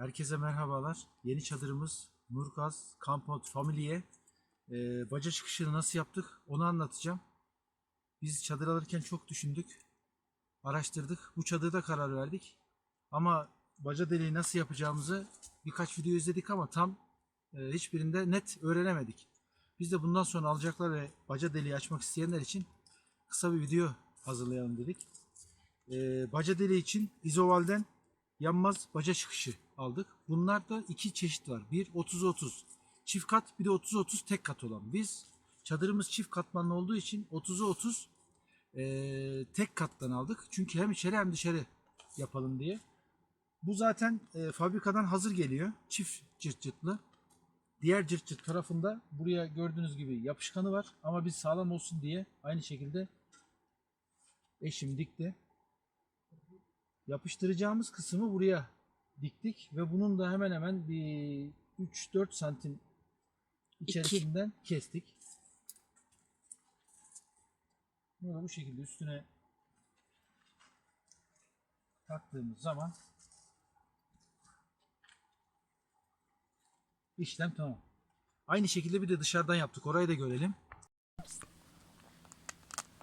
Herkese merhabalar. Yeni çadırımız Nurgaz Compound Family'ye e, baca çıkışını nasıl yaptık onu anlatacağım. Biz çadır alırken çok düşündük, araştırdık. Bu çadırda karar verdik. Ama baca deliği nasıl yapacağımızı birkaç video izledik ama tam e, hiçbirinde net öğrenemedik. Biz de bundan sonra alacaklar ve baca deliği açmak isteyenler için kısa bir video hazırlayalım dedik. E, baca deliği için izovalden yanmaz baca çıkışı aldık. Bunlarda iki çeşit var. Bir 30-30 çift kat bir de 30-30 tek kat olan. Biz çadırımız çift katmanlı olduğu için 30'u 30 eee, tek kattan aldık. Çünkü hem içeri hem dışarı yapalım diye. Bu zaten eee, fabrikadan hazır geliyor. Çift cırt cırtlı. Diğer cırt cırt tarafında buraya gördüğünüz gibi yapışkanı var. Ama biz sağlam olsun diye aynı şekilde eşim dikti yapıştıracağımız kısmı buraya diktik ve bunun da hemen hemen bir 3-4 santim içerisinden kestik. Bunu da bu şekilde üstüne taktığımız zaman işlem tamam. Aynı şekilde bir de dışarıdan yaptık. Orayı da görelim.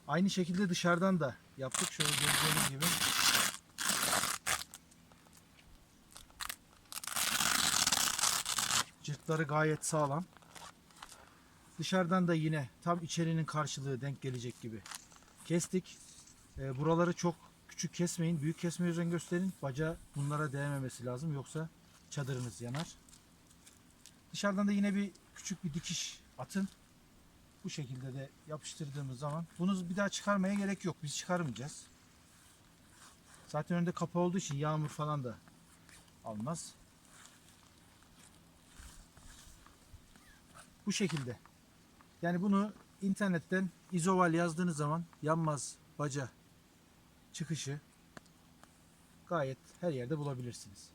Aynı şekilde dışarıdan da yaptık. Şöyle gördüğünüz gibi. Cırtları gayet sağlam. Dışarıdan da yine tam içerinin karşılığı denk gelecek gibi kestik. Ee, buraları çok küçük kesmeyin. Büyük kesmeye özen gösterin. Baca bunlara değmemesi lazım. Yoksa çadırınız yanar. Dışarıdan da yine bir küçük bir dikiş atın. Bu şekilde de yapıştırdığımız zaman bunu bir daha çıkarmaya gerek yok. Biz çıkarmayacağız. Zaten önünde kapı olduğu için yağmur falan da almaz. Bu şekilde. Yani bunu internetten izoval yazdığınız zaman yanmaz baca çıkışı gayet her yerde bulabilirsiniz.